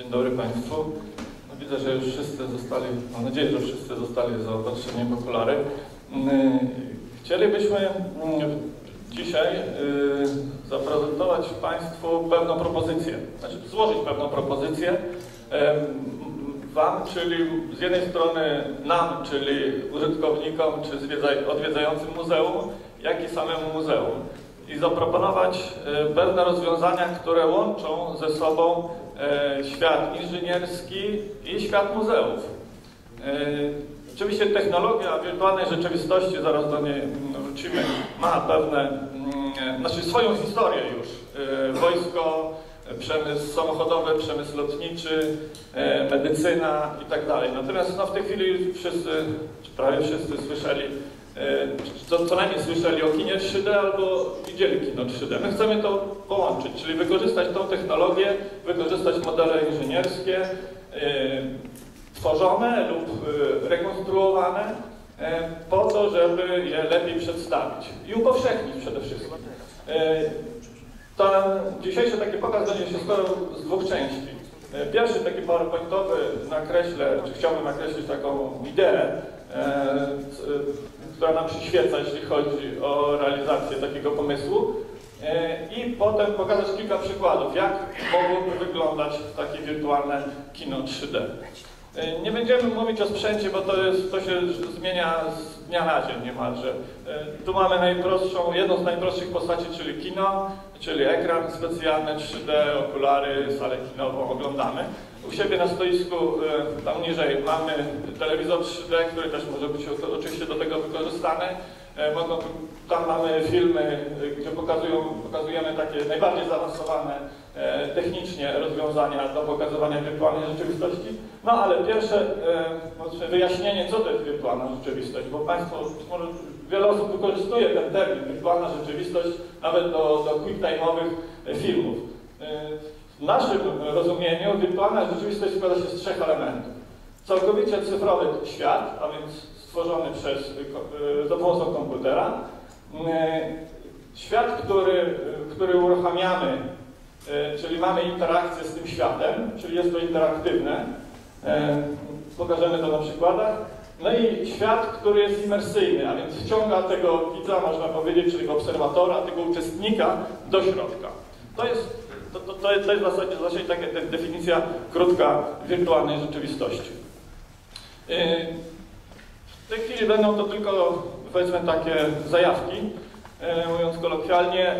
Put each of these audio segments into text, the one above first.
Dzień dobry Państwu. No, widzę, że już wszyscy zostali, mam nadzieję, że wszyscy zostali zaopatrzeni w okulary. Mm, Chcielibyśmy mm, dzisiaj y, zaprezentować Państwu pewną propozycję, znaczy złożyć pewną propozycję Wam, czyli z jednej strony nam, czyli użytkownikom czy odwiedzającym muzeum, jak i samemu muzeum i zaproponować e, pewne rozwiązania, które łączą ze sobą e, świat inżynierski i świat muzeów. E, Oczywiście technologia wirtualnej rzeczywistości, zaraz do niej wrócimy, ma pewne, mm, znaczy swoją historię już. Wojsko, przemysł samochodowy, przemysł lotniczy, medycyna i tak dalej. Natomiast no, w tej chwili wszyscy, czy prawie wszyscy słyszeli co, co najmniej słyszeli o kinie 3D albo widzieli kino 3D. My chcemy to połączyć, czyli wykorzystać tą technologię, wykorzystać modele inżynierskie, e, tworzone lub e, rekonstruowane e, po to, żeby je lepiej przedstawić i upowszechnić przede wszystkim. E, ten dzisiejszy taki pokaz będzie się składał z dwóch części. E, Pierwszy taki powerpointowy nakreślę, czy chciałbym nakreślić taką ideę, e, która nam przyświeca, jeśli chodzi o realizację takiego pomysłu. E, I potem pokazać kilka przykładów, jak mogłoby wyglądać takie wirtualne kino 3D. E, Nie będziemy mówić o sprzęcie, bo to, jest, to się zmienia z dnia na dzień niemalże. E, Tu mamy najprostszą, jedną z najprostszych postaci, czyli kino, czyli ekran specjalny 3D, okulary, salę kinową oglądamy. U siebie na stoisku, e, tam niżej, mamy telewizor 3D, który też może być oczywiście do tego wykorzystany. E, Mogą, tam mamy filmy, e, gdzie pokazują, pokazujemy takie najbardziej zaawansowane technicznie rozwiązania do pokazywania wirtualnej rzeczywistości. No ale pierwsze wyjaśnienie, co to jest wirtualna rzeczywistość, bo Państwo, może wiele osób wykorzystuje ten termin wirtualna rzeczywistość nawet do, do quick-time'owych filmów. W naszym rozumieniu wirtualna rzeczywistość składa się z trzech elementów. Całkowicie cyfrowy świat, a więc stworzony przez, e, za pomocą komputera. E, Świat, który, który uruchamiamy, czyli mamy interakcję z tym światem, czyli jest to interaktywne. Pokażemy to na przykładach. No i świat, który jest imersyjny, a więc wciąga tego widza, można powiedzieć, czyli obserwatora, tego uczestnika do środka. To jest, to, to, to jest, w zasadzie, w zasadzie taka de- definicja krótka wirtualnej rzeczywistości. Yy, W tej chwili będą to tylko, powiedzmy, takie zajawki, yy, mówiąc kolokwialnie,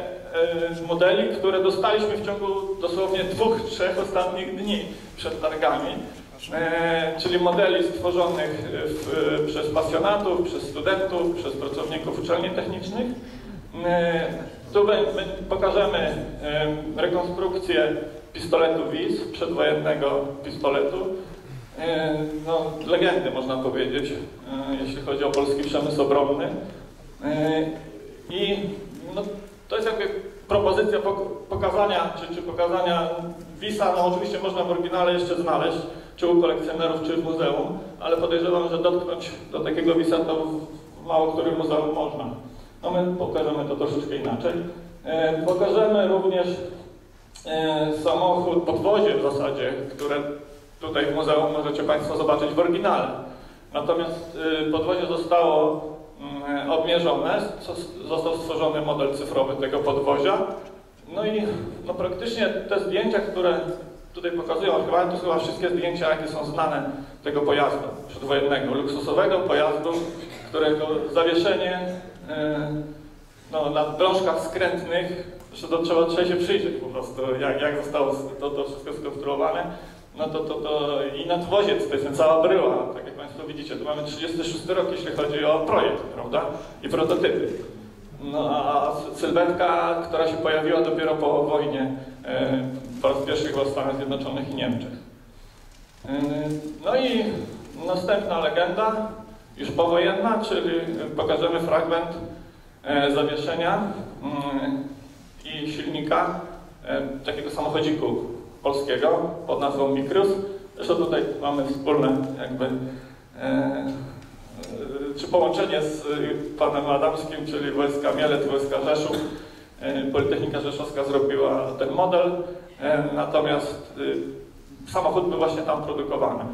yy, modeli, które dostaliśmy w ciągu dosłownie dwóch, trzech ostatnich dni przed targami. Czyli modeli stworzonych w, przez pasjonatów, przez studentów, przez pracowników uczelni technicznych. Tu be- pokażemy rekonstrukcję pistoletu WIS, przedwojennego pistoletu. No, legendy można powiedzieć, e, jeśli chodzi o polski przemysł obronny. E, I no, to jest jakby propozycja pok- pokazania, czy, czy pokazania WIS-a, no oczywiście można w oryginale jeszcze znaleźć, czy u kolekcjonerów, czy w muzeum, ale podejrzewam, że dotknąć do takiego WIS-a to w mało którym muzeum można. No my pokażemy to troszeczkę inaczej. E, pokażemy również e, samochód, podwozie w zasadzie, które tutaj w muzeum możecie Państwo zobaczyć w oryginale. Natomiast e, podwozie zostało mm, obmierzone, co- został stworzony model cyfrowy tego podwozia. No i no praktycznie te zdjęcia, które tutaj pokazują, chyba to chyba wszystkie zdjęcia, jakie są znane tego pojazdu przedwojennego, luksusowego pojazdu, którego zawieszenie e, no, na drążkach skrętnych, to trzeba, trzeba się przyjrzeć po prostu, jak, jak zostało to, to wszystko skonstruowane. No to, to, to i nadwoziec, to jest cała bryła, tak jak Państwo widzicie, tu mamy 36 rok, jeśli chodzi o projekt, prawda, i prototypy. No a sylwetka, która się pojawiła dopiero po wojnie, e, po raz pierwszy w Stanach Zjednoczonych i Niemczech. E, No i następna legenda, już powojenna, czyli pokażemy fragment e, zawieszenia mm, i silnika e, takiego samochodziku polskiego pod nazwą Mikrus. Zresztą tutaj mamy wspólne jakby e, czy połączenie z panem Adamskim, czyli wojska Mielec, wojska Rzeszów. Politechnika Rzeszowska zrobiła ten model, natomiast samochód był właśnie tam produkowany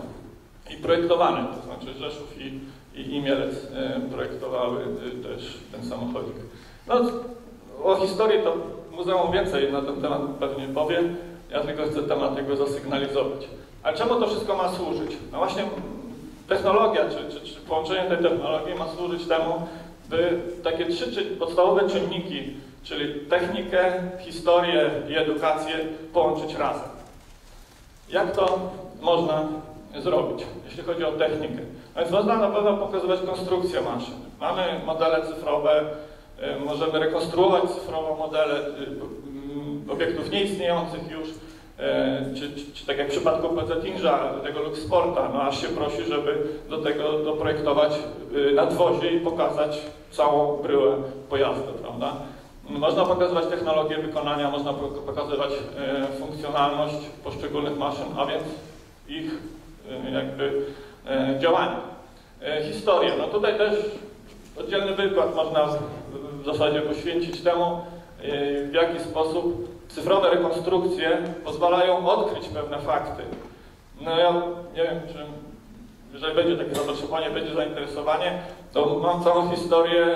i projektowany, to znaczy Rzeszów i, i, i Mielec e, projektowały e, też ten samochodzik. No, o historii to muzeum więcej na ten temat pewnie powie, ja tylko chcę temat jego zasygnalizować. Ale czemu to wszystko ma służyć? No właśnie technologia, czy, czy, czy połączenie tej technologii ma służyć temu, by takie trzy czy, podstawowe czynniki, czyli technikę, historię i edukację połączyć razem. Jak to można zrobić, jeśli chodzi o technikę? Więc można na pewno pokazywać konstrukcję maszyn. Mamy modele cyfrowe, y, możemy rekonstruować cyfrowo modele y, y, obiektów nieistniejących już, czy, czy, czy, tak jak w przypadku PZ-Inża, tego Luxporta, no aż się prosi, żeby do tego doprojektować nadwozie i pokazać całą bryłę pojazdu, prawda? Można pokazywać technologię wykonania, można pokazywać funkcjonalność poszczególnych maszyn, a więc ich jakby działania. Historia, no tutaj też oddzielny wykład można w zasadzie poświęcić temu, w jaki sposób cyfrowe rekonstrukcje pozwalają odkryć pewne fakty. No ja nie wiem, czy jeżeli będzie takie zapotrzebowanie, będzie zainteresowanie, to mam całą historię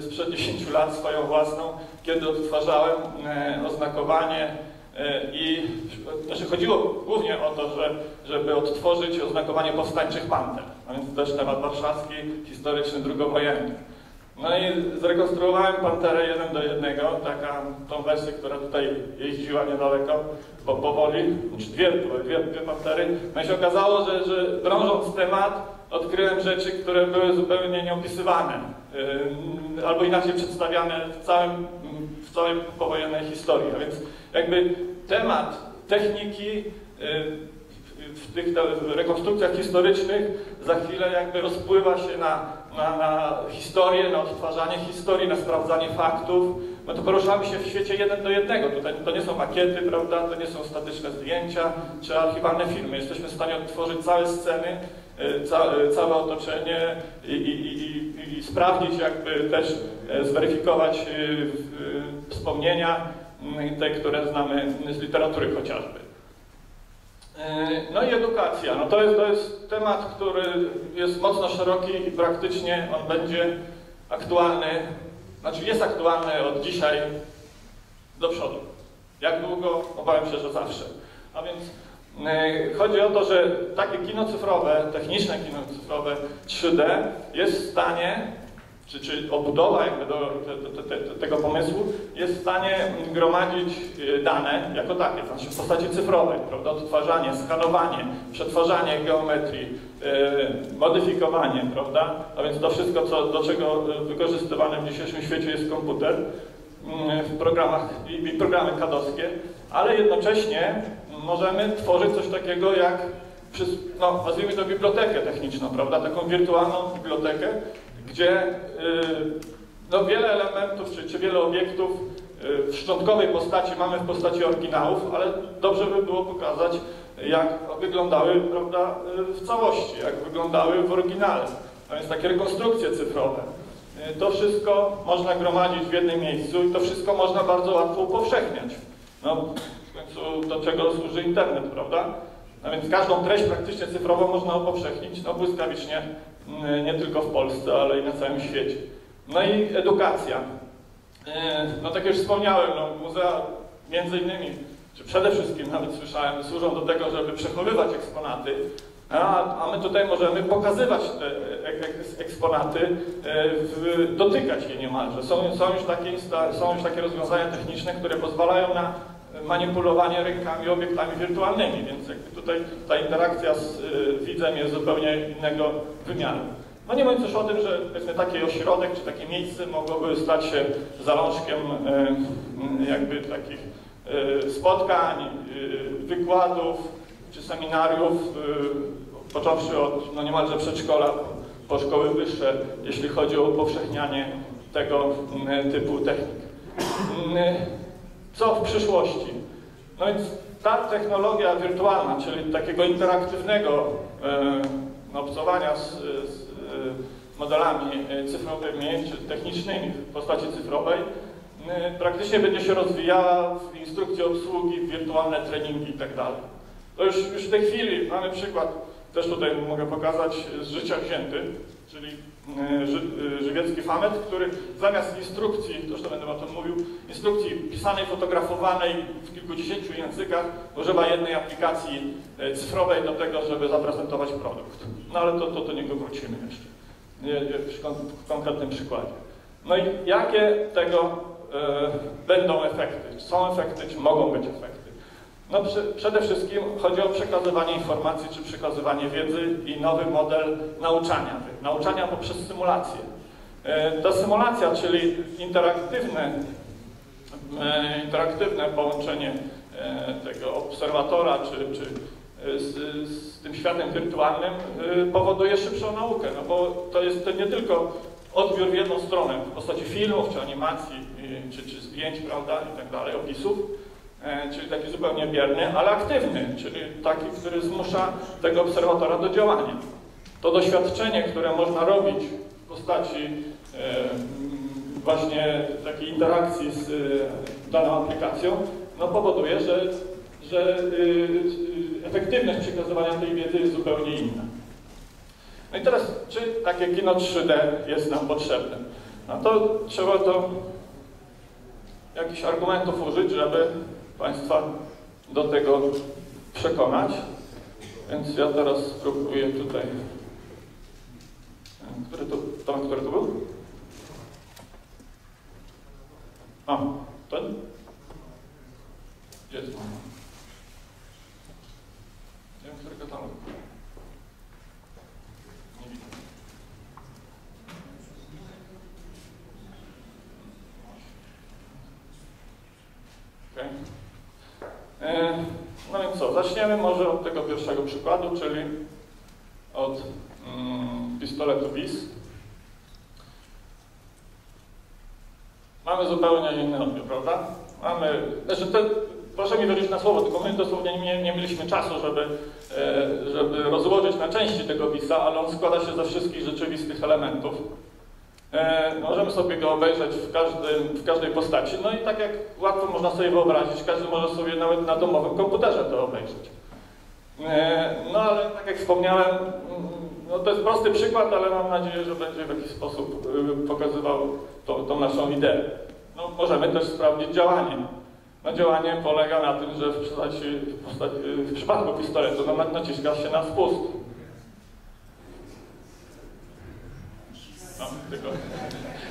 sprzed 10 lat swoją własną, kiedy odtwarzałem oznakowanie i znaczy chodziło głównie o to, że, żeby odtworzyć oznakowanie powstańczych panter, a więc też temat warszawski, historyczny, drugowojenny. No i zrekonstruowałem Panterę jeden do jednego, taka tą wersję, która tutaj jeździła niedaleko, bo powoli, czy dwie, dwie, dwie Pantery. No i się okazało, że, że drążąc temat, odkryłem rzeczy, które były zupełnie nieopisywane, yy, albo inaczej przedstawiane w, całym, w całej powojennej historii. A więc jakby temat techniki yy, w tych rekonstrukcjach historycznych za chwilę jakby rozpływa się na, na, na historię, na odtwarzanie historii, na sprawdzanie faktów. My to poruszamy się w świecie jeden do jednego. Tutaj to nie są makiety, prawda, to nie są statyczne zdjęcia czy archiwalne filmy. Jesteśmy w stanie odtworzyć całe sceny, y, ca, y, całe otoczenie i, i, i, i, sprawdzić, jakby też e, zweryfikować y, wspomnienia, te, które znamy z literatury chociażby. E, no i edukacja. No to, jest, to jest temat, który jest mocno szeroki i praktycznie on będzie aktualny, znaczy jest aktualny od dzisiaj do przodu. Jak długo? Obawiam się, że zawsze. A więc e, chodzi o to, że takie kino cyfrowe, techniczne kino cyfrowe 3D jest w stanie czy, czy obudowa jakby do, do, do, do, tego pomysłu jest w stanie gromadzić y, dane jako takie, znaczy w postaci cyfrowej, prawda? Odtwarzanie, skanowanie, przetwarzanie geometrii, yy, modyfikowanie, prawda? A więc to wszystko, co, do czego wykorzystywany w dzisiejszym świecie jest komputer yy, w programach i, i programy kadowskie, ale jednocześnie możemy tworzyć coś takiego jak no, nazwijmy to bibliotekę techniczną, prawda? Taką wirtualną bibliotekę, gdzie y, no, wiele elementów czy, czy wiele obiektów y, w szczątkowej postaci mamy w postaci oryginałów, ale dobrze by było pokazać, jak wyglądały prawda, y, w całości, jak wyglądały w oryginale. A więc takie rekonstrukcje cyfrowe. To wszystko można gromadzić w jednym miejscu i to wszystko można bardzo łatwo upowszechniać. No, w końcu do czego służy internet, prawda? A więc każdą treść praktycznie cyfrową można upowszechnić no, błyskawicznie nie tylko w Polsce, ale i na całym świecie. No i edukacja. E, no tak już wspomniałem, no, muzea między innymi, czy przede wszystkim nawet słyszałem, służą do tego, żeby przechowywać eksponaty, a, a my tutaj możemy pokazywać te eksponaty, e, dotykać je niemalże. Są, są, już takie, są już takie rozwiązania techniczne, które pozwalają na manipulowanie rękami obiektami wirtualnymi, więc tutaj ta interakcja z y, widzem jest zupełnie innego wymiaru. No nie mówiąc już o tym, że powiedzmy taki ośrodek czy takie miejsce mogłoby stać się zalążkiem y, jakby takich y, spotkań, y, wykładów czy seminariów, y, począwszy od no niemalże przedszkola po szkoły wyższe, jeśli chodzi o upowszechnianie tego y, typu technik. Co w przyszłości? No więc ta technologia wirtualna, czyli takiego interaktywnego e, obcowania z, z e, modelami e, cyfrowymi czy technicznymi w postaci cyfrowej, e, praktycznie będzie się rozwijała w instrukcji obsługi, w wirtualne treningi itd. Tak To już, już w tej chwili mamy przykład, też tutaj mogę pokazać, z życia wzięty, czyli e, e, żywiecki famet, który zamiast instrukcji, zresztą będę o tym mówił, instrukcji pisanej, fotografowanej w kilkudziesięciu językach, używa jednej aplikacji e, cyfrowej do tego, żeby zaprezentować produkt. No ale to, to do niego wrócimy jeszcze w konkretnym przykładzie. No i jakie tego będą efekty? Są efekty, czy mogą być efekty? No przy, przede wszystkim chodzi o przekazywanie informacji, czy przekazywanie wiedzy i nowy model nauczania. Nauczania poprzez symulację. E, ta symulacja, czyli interaktywne, e, interaktywne połączenie e, tego obserwatora, czy, czy z, z, tym światem wirtualnym powoduje szybszą naukę, no bo to jest to nie tylko odbiór w jedną stronę w postaci filmów, czy animacji, czy, czy zdjęć, prawda, i tak dalej, opisów, czyli taki zupełnie bierny, ale aktywny, czyli taki, który zmusza tego obserwatora do działania. To doświadczenie, które można robić w postaci e, właśnie takiej interakcji z e, daną aplikacją, no powoduje, że, że efektywność przekazywania tej wiedzy jest zupełnie inna. No i teraz, czy takie kino 3D jest nam potrzebne? No to trzeba to jakichś argumentów użyć, żeby Państwa do tego przekonać. Więc ja teraz spróbuję tutaj. Który to, Tomek, który to był? A, ten? Gdzie jest? Nie wiem, który katalog. Nie widzę. Okay. No więc co, zaczniemy może od tego pierwszego przykładu, czyli od mm, pistoletu BIS. Mamy zupełnie inny odbiór, prawda? Mamy, znaczy te, proszę mi wierzyć na słowo, tylko my dosłownie nie, nie mieliśmy czasu, żeby, e, żeby rozłożyć na części tego wisa, ale on składa się ze wszystkich rzeczywistych elementów. E, możemy sobie go obejrzeć w, każdym, w każdej postaci, no i tak jak łatwo można sobie wyobrazić, każdy może sobie nawet na domowym komputerze to obejrzeć. E, no ale tak jak wspomniałem, mm, no to jest prosty przykład, ale mam nadzieję, że będzie w jakiś sposób pokazywał tą, tą naszą ideę. No, możemy też sprawdzić działanie. No działanie polega na tym, że w, postaci, w, postaci, w przypadku pistoletu no, naciska się na spust. No, tylko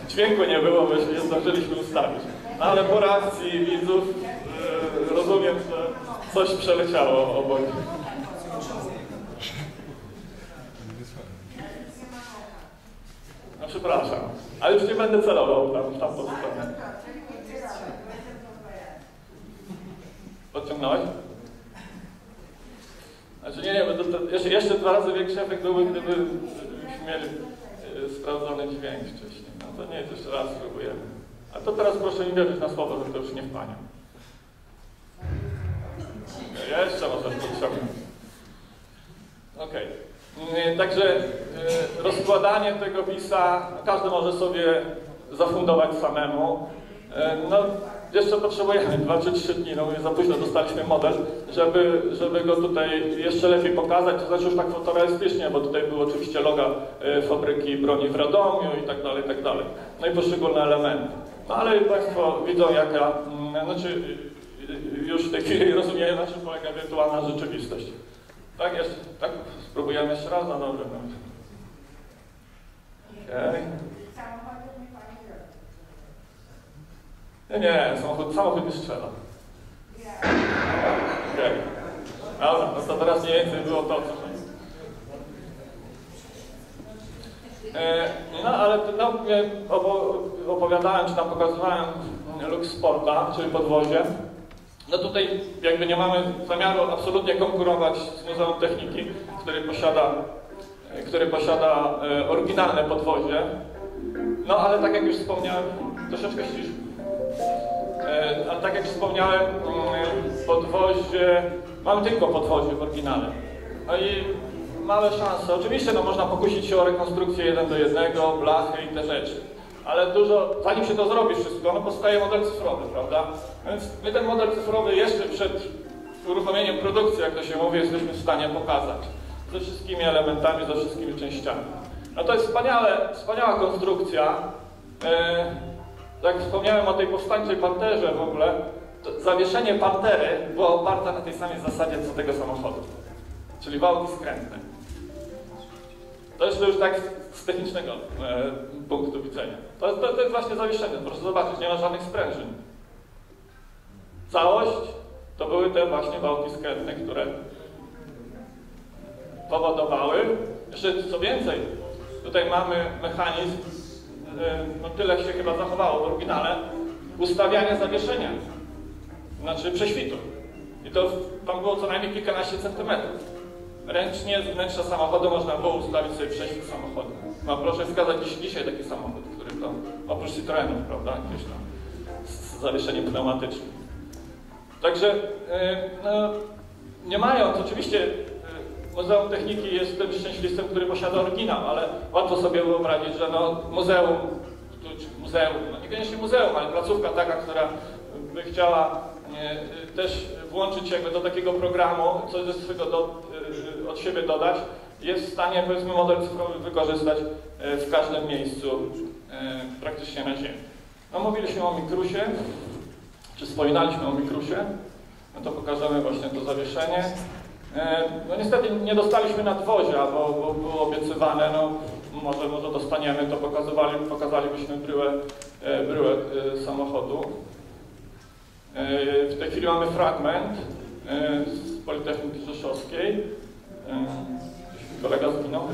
dźwięku nie było, my się nie zdążyliśmy ustawić. Ale po reakcji widzów yy, rozumiem, że coś przeleciało obok. No przepraszam, ale już nie będę celował tam w tamtą stronę. Podciągnąłeś? Znaczy nie, nie, jeszcze, jeszcze dwa razy większy efekt byłby, gdybyśmy mieli e, sprawdzony dźwięk wcześniej. No to nie jest, jeszcze raz spróbujemy. A to teraz proszę mi wierzyć na słowo, że to już nie wpania. Jeszcze może podciągnąć. Okej. Okay. Także e, rozkładanie tego pisa każdy może sobie zafundować samemu. E, no, jeszcze potrzebujemy 2 czy 3 dni, no za późno dostaliśmy model, żeby, żeby go tutaj jeszcze lepiej pokazać, to znaczy już tak fotorealistycznie, bo tutaj były oczywiście loga e, fabryki broni w Radomiu i tak dalej, i tak dalej. No i poszczególne elementy. No ale Państwo widzą jaka, mm, znaczy już w tej chwili rozumieją, na czym polega wirtualna rzeczywistość. Tak jest, tak spróbujemy jeszcze raz, no dobrze. No. Okay. Nie, nie, samochód, samochód nie strzela. Okej. Okay. Dobra, no to teraz mniej więcej było to, co e, No ale no, opowiadałem, czy tam pokazywałem Lux Sporta, czyli podwozie. No tutaj jakby nie mamy zamiaru absolutnie konkurować z Muzeum Techniki, który posiada, który posiada e, oryginalne podwozie. No ale tak jak już wspomniałem, troszeczkę ścisz, E, ale tak jak wspomniałem, mm, podwozie, mamy tylko podwozie w oryginale. No i małe szanse. Oczywiście no, można pokusić się o rekonstrukcję jeden do jednego, blachy i te rzeczy. Ale dużo, zanim się to zrobi wszystko, no powstaje model cyfrowy, prawda? Więc my ten model cyfrowy jeszcze przed uruchomieniem produkcji, jak to się mówi, jesteśmy w stanie pokazać. Ze wszystkimi elementami, ze wszystkimi częściami. No to jest wspaniale, wspaniała konstrukcja. E, jak wspomniałem o tej powstańczej panterze w ogóle, zawieszenie pantery było oparte na tej samej zasadzie co tego samochodu. Czyli wałki skrętne. To jest już tak z technicznego e, punktu widzenia. To, to, to jest właśnie zawieszenie, proszę zobaczyć, nie ma żadnych sprężyn. Całość to były te właśnie wałki skrętne, które powodowały, jeszcze co więcej, tutaj mamy mechanizm, no tyle się chyba zachowało w oryginale, ustawiania zawieszenia, znaczy prześwitu. I to tam było co najmniej kilkanaście centymetrów. Ręcznie z wnętrza samochodu można było ustawić sobie prześwit samochodu. No proszę wskazać dzisiaj taki samochód, który to, oprócz Citroenów, prawda, gdzieś tam z zawieszeniem pneumatycznym. Także no, nie mając, oczywiście Muzeum Techniki jest tym szczęśliwcem, który posiada oryginał, ale łatwo sobie wyobrazić, że no, muzeum, muzeum, no niekoniecznie muzeum, ale placówka taka, która by chciała yy, też włączyć jakby do takiego programu, coś ze swego do, od siebie dodać, jest w stanie powiedzmy model cyfrowy wykorzystać w każdym miejscu praktycznie na Ziemi. No mówiliśmy o mikrusie, czy wspominaliśmy o mikrusie, no to pokażemy właśnie to zawieszenie. No niestety nie dostaliśmy nadwozia, bo, bo było obiecywane, no może, może dostaniemy, to pokazywali, pokazalibyśmy bryłę, bryłę samochodu. W tej chwili mamy fragment z Politechniki Rzeszowskiej. Kolega zginął.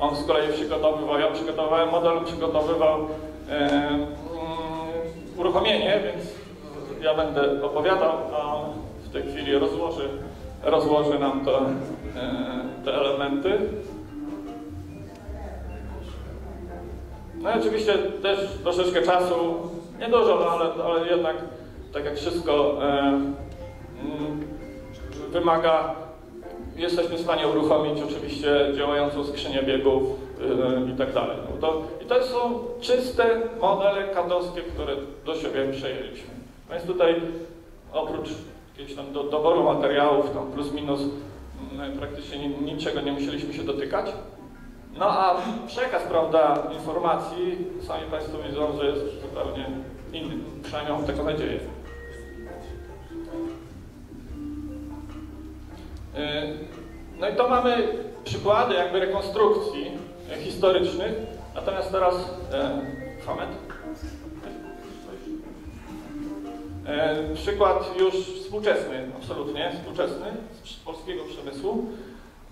On z kolei przygotowywał, ja przygotowałem model, przygotowywał e, uruchomienie, więc ja będę opowiadał, a w tej chwili rozłoży, rozłoży nam to, e, te elementy. No i oczywiście też troszeczkę czasu, niedużo, ale, ale jednak tak jak wszystko e, mm, wymaga, jesteśmy w stanie uruchomić oczywiście działającą skrzynię biegów yy, i tak dalej. No I to są czyste modele kadowskie, które do siebie przejęliśmy. Więc tutaj oprócz jakiegoś tam do, doboru materiałów, tam plus minus, yy, praktycznie niczego nie musieliśmy się dotykać. No a przekaz, prawda, informacji, sami Państwo widzą, że jest zupełnie inny, przynajmniej mam taką nadzieję. No i to mamy przykłady jakby rekonstrukcji historycznych, natomiast teraz e. E, przykład już współczesny, absolutnie współczesny, z polskiego przemysłu,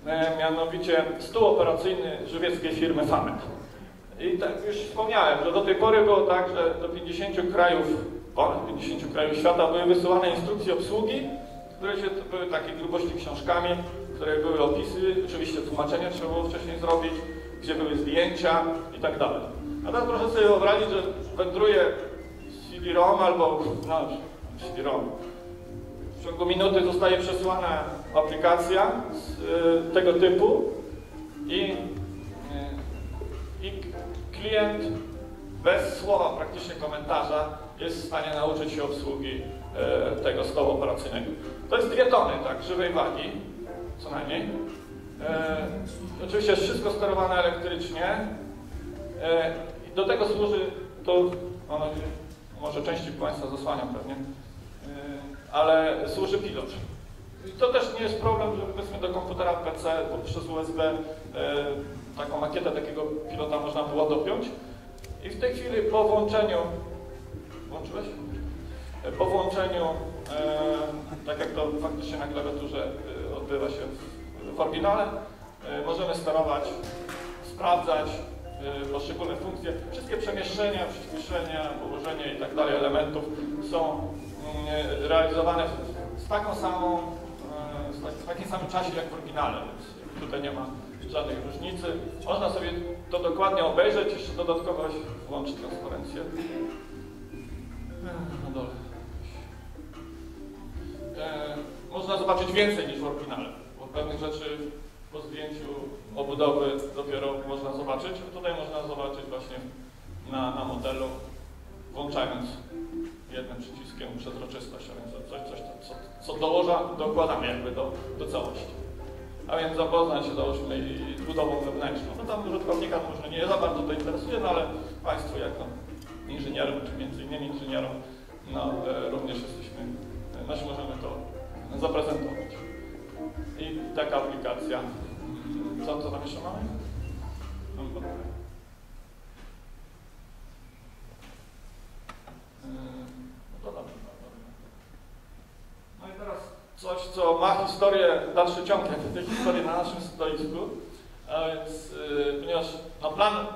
e, mianowicie stół operacyjny żywieckiej firmy Famet. I tak już wspomniałem, że do tej pory było tak, że do 50 krajów, ponad 50 krajów świata były wysyłane instrukcje obsługi, które się, były takie grubości książkami, które były opisy, oczywiście tłumaczenia trzeba było wcześniej zrobić, gdzie były zdjęcia i tak dalej. A teraz proszę sobie wyobrazić, że wędruje CD-ROM albo, no, CD-ROM. W ciągu minuty zostaje przesłana aplikacja z, y, tego typu i, y, i klient bez słowa praktycznie komentarza jest w stanie nauczyć się obsługi y, tego stołu operacyjnego. To jest dwie tony, tak, żywej wagi, co najmniej. E, oczywiście jest wszystko sterowane elektrycznie. E, do tego służy, to ono, może części Państwa zasłaniam pewnie, e, ale służy pilot. I to też nie jest problem, że powiedzmy do komputera PC poprzez USB e, taką makietę takiego pilota można było dopiąć. I w tej chwili po włączeniu, włączyłeś? Po włączeniu, e, tak jak to faktycznie na klawiaturze odbywa się w oryginale, możemy sterować, sprawdzać poszczególne funkcje. Wszystkie przemieszczenia, przyspieszenia, położenie i tak dalej elementów są mm, realizowane z taką samą, w takim samym czasie jak w oryginale, więc tutaj nie ma żadnej różnicy. Można sobie to dokładnie obejrzeć, jeszcze dodatkowo włączyć transparencję. Na dole. E, można zobaczyć więcej niż w oryginale, bo pewnych rzeczy obudowy dopiero można zobaczyć, tutaj można zobaczyć właśnie na, na modelu, włączając jednym przyciskiem przezroczystość, a więc coś, coś co, co dołoża, dokładamy jakby do, do całości. A więc zapoznać się załóżmy i budową wewnętrzną. No tam użytkownika może nie za bardzo to interesuje, no ale Państwu jako inżynierom, czy między innymi inżynierom, no e, również jesteśmy, e, znaczy możemy to zaprezentować. I taka aplikacja. Co, co tam. Yy, No to no i teraz coś, co ma historię, dalszy ciąg tej historii na naszym stoisku. A więc, yy, ponieważ no plan,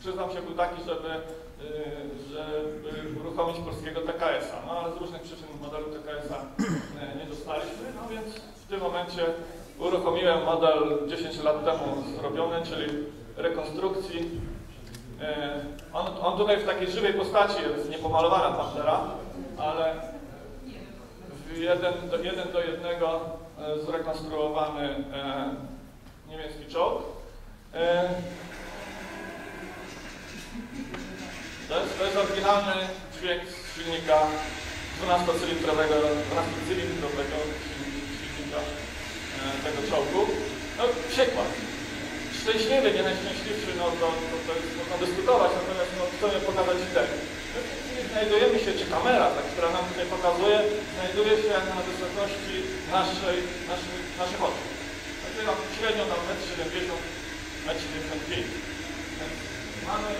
przyznam się, był taki, żeby, yy, żeby uruchomić polskiego TKS-a, no ale z różnych przyczyn modelu TKS-a nie dostaliśmy, no więc w tym momencie uruchomiłem model 10 lat temu zrobiony, czyli rekonstrukcji. E, On, on tutaj w takiej żywej postaci jest niepomalowana pantera, ale w jeden do, jeden do jednego e, zrekonstruowany e, niemiecki czołg. To jest, to jest oryginalny dźwięk z silnika 12-cylindrowego, 12-cylindrowego silnika tego czołgu. No, przykład. Szczęśliwy, nie najszczęśliwszy, no to, to, to jest, można dyskutować, natomiast no, chcemy pokazać ideę. Tej chwili znajdujemy się, czy kamera, ta, która nam tutaj pokazuje, znajduje się na wysokości naszej, naszej, naszych oczu. No Tutaj mam średnio tam 1,70 m, 1,75 m. Więc mamy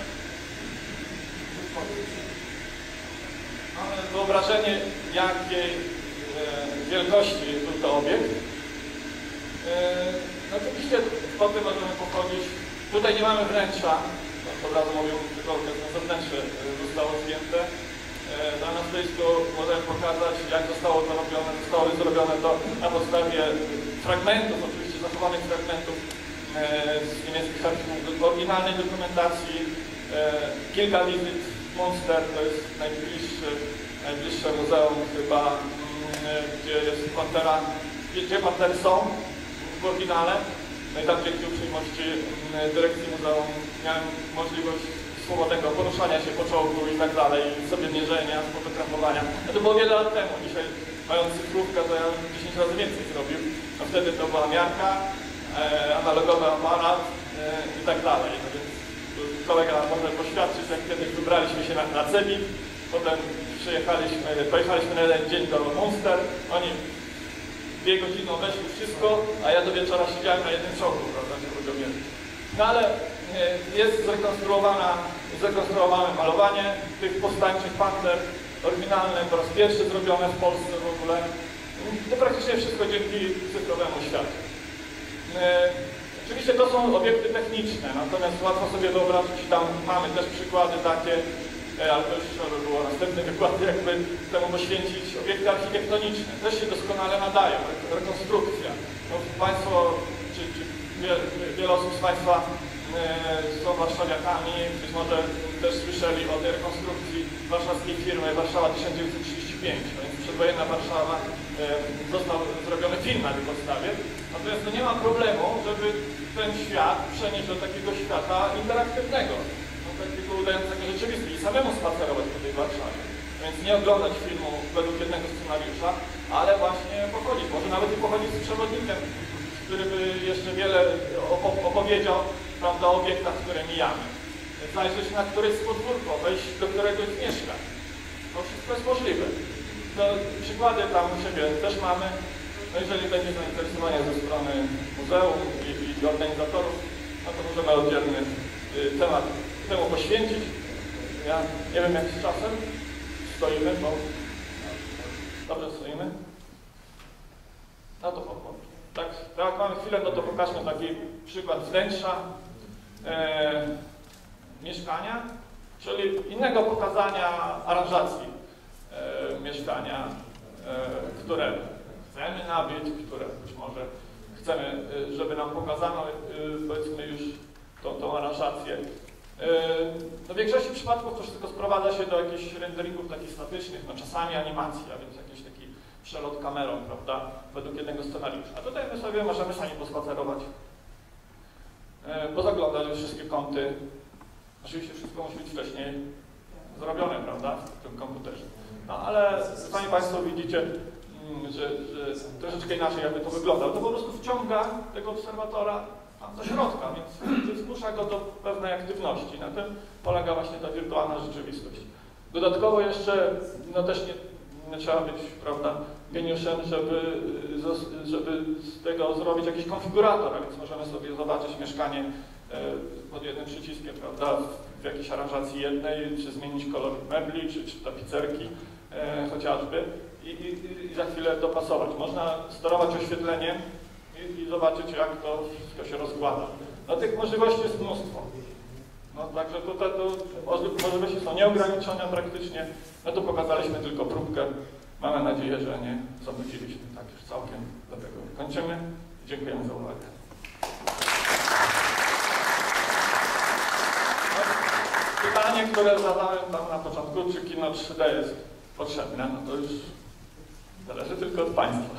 Mamy wyobrażenie, jakiej e, wielkości był to obiekt. No oczywiście potem możemy pochodzić. Tutaj nie mamy wnętrza, od razu mówię, tylko na zewnętrzne e, zostało zdjęte. E, Na nazwisku możemy pokazać, jak zostało to robione. Zostało zrobione to na podstawie fragmentów, oczywiście zachowanych fragmentów z niemieckich archiwów, oryginalnej dokumentacji, kilka wizyt w Munster, to jest najbliższy, najbliższe muzeum chyba, mm, gdzie jest pantera, gdzie pantery są w oryginale. No i tam dzięki uprzejmości mm, dyrekcji muzeum miałem możliwość swobodnego poruszania się po czołgu i tak dalej, sobie mierzenia, fotografowania. No to było wiele lat temu. Dzisiaj mając cyfrówkę, to ja bym 10 razy więcej zrobił. No wtedy to była miarka, e, analogowy aparat e, i tak dalej. No więc kolega może poświadczyć, jak kiedyś wybraliśmy się na, na potem przyjechaliśmy, pojechaliśmy na jeden dzień do Munster, oni dwie godziny obeszli wszystko, a ja do wieczora siedziałem na jednym czołgu, prawda, go mierzyć. No ale e, jest zrekonstruowana, zrekonstruowane malowanie tych powstańczych panter, oryginalne, po raz pierwszy zrobione w Polsce w ogóle. To praktycznie wszystko dzięki cyfrowemu światu. E, Oczywiście to są obiekty techniczne, natomiast łatwo sobie wyobrazić, tam mamy też przykłady takie, ale to już trzeba by było następny wykład, jakby temu poświęcić obiekty architektoniczne. Też się doskonale nadają, re- rekonstrukcja. No, państwo, czy, czy wie- wiele osób z Państwa e, są warszawiakami, być może też słyszeli o tej rekonstrukcji warszawskiej firmy Warszawa 1935, no więc przedwojenna Warszawa e, został zrobiony film na tej podstawie. Natomiast to nie ma problemu, żeby ten świat przenieść do takiego świata interaktywnego, takiego udającego rzeczywistość i samemu spacerować po tej Warszawie. Więc nie oglądać filmu według jednego scenariusza, ale właśnie pochodzić, może nawet i pochodzić z przewodnikiem, który by jeszcze wiele opo- opowiedział prawda, o obiektach, które mijamy. Zajrzeć na któreś z podwórko, wejść do któregoś z mieszkań. To wszystko jest możliwe. To przykłady tam u siebie też mamy. No jeżeli będzie zainteresowanie ze strony muzeum i, i organizatorów, no to możemy oddzielny y, temat temu poświęcić. Ja nie wiem jak z czasem stoimy, bo dobrze stoimy. No to tak, tak mamy chwilę, no to pokażmy taki przykład wnętrza e, mieszkania, czyli innego pokazania aranżacji e, mieszkania, e, które chcemy nabyć, które być może chcemy, e, żeby nam pokazano, e, powiedzmy już tą, tą aranżację. E, No w większości przypadków to wszystko sprowadza się do jakichś renderingów takich statycznych, no czasami animacji, a więc jakiś taki przelot kamerą, prawda, według jednego scenariusza. A tutaj my sobie możemy sami pospacerować, e, pozaglądać we wszystkie kąty. Oczywiście wszystko musi być wcześniej zrobione, prawda, w tym komputerze. No ale sami Państwo widzicie, mm, że, że troszeczkę inaczej jakby to wygląda. To po prostu wciąga tego obserwatora do środka, więc zmusza go do pewnej aktywności. Na tym polega właśnie ta wirtualna rzeczywistość. Dodatkowo jeszcze, no też nie, nie trzeba być, prawda, geniuszem, żeby, y, żeby z tego zrobić jakiś konfigurator, a więc możemy sobie zobaczyć mieszkanie e, pod jednym przyciskiem, prawda, w, jakiejś aranżacji jednej, czy zmienić kolor mebli, czy, czy tapicerki e, chociażby i, i, i za chwilę dopasować. Można sterować oświetleniem zobaczyć, jak to wszystko się rozkłada. No tych możliwości jest mnóstwo. No, także tutaj to możli- możliwości są nieograniczone praktycznie. No tu pokazaliśmy tylko próbkę. Mamy nadzieję, że nie zanudziliśmy tak już całkiem. Dlatego kończymy. Dziękujemy za uwagę. No, Pytanie, które zadałem tam na początku, czy kino 3D jest potrzebne, no to już zależy tylko od Państwa.